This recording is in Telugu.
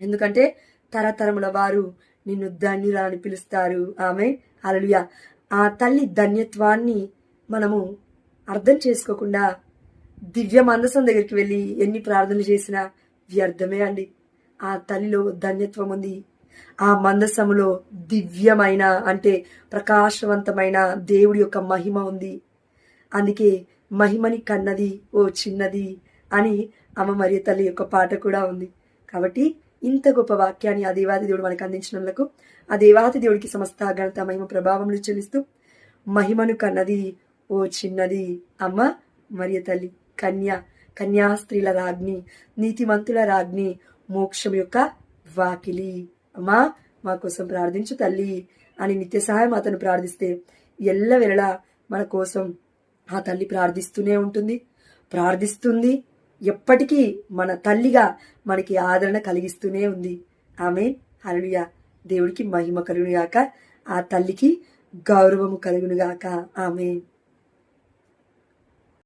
ఎందుకంటే తరతరముల వారు నిన్ను ధన్యురాలని పిలుస్తారు. ఆమె అలలుయ ఆ తల్లి ధన్యత్వాన్ని మనము అర్థం చేసుకోకుండా దివ్య మందసం దగ్గరికి వెళ్ళి ఎన్ని ప్రార్థనలు చేసినా వ్యర్థమే అండి. ఆ తల్లిలో ధన్యత్వం ఉంది. ఆ మందసములో దివ్యమైన అంటే ప్రకాశవంతమైన దేవుడి యొక్క మహిమ ఉంది. అందుకే మహిమని కన్నది ఓ చిన్నది అని అమ్మ మరియ తల్లి యొక్క పాట కూడా ఉంది. కాబట్టి ఇంత గొప్ప వాక్యాన్ని ఆ దేవాది దేవుడు మనకు అందించినందుకు ఆ దేవాది దేవుడికి సమస్త ఘనత మహిమ ప్రభావములు చెల్లిస్తూ మహిమను కన్నది ఓ చిన్నది అమ్మ మరియ తల్లి కన్య కన్యా స్త్రీల రాజ్ఞి నీతిమంతుల రాజ్ఞి మోక్షం యొక్క వాకిలి. అమ్మా మా కోసం ప్రార్థించు తల్లి అని నిత్య సహాయం అతను ప్రార్థిస్తే ఎల్లవెల్లలా మన కోసం ఆ తల్లి ప్రార్థిస్తూనే ఉంటుంది ప్రార్థిస్తుంది ఎప్పటికీ మన తల్లిగా మనకి ఆదరణ కలిగిస్తూనే ఉంది. ఆమె హలుయ దేవుడికి మహిమ కలుగునుగాక ఆ తల్లికి గౌరవము కలుగునుగాక. ఆమె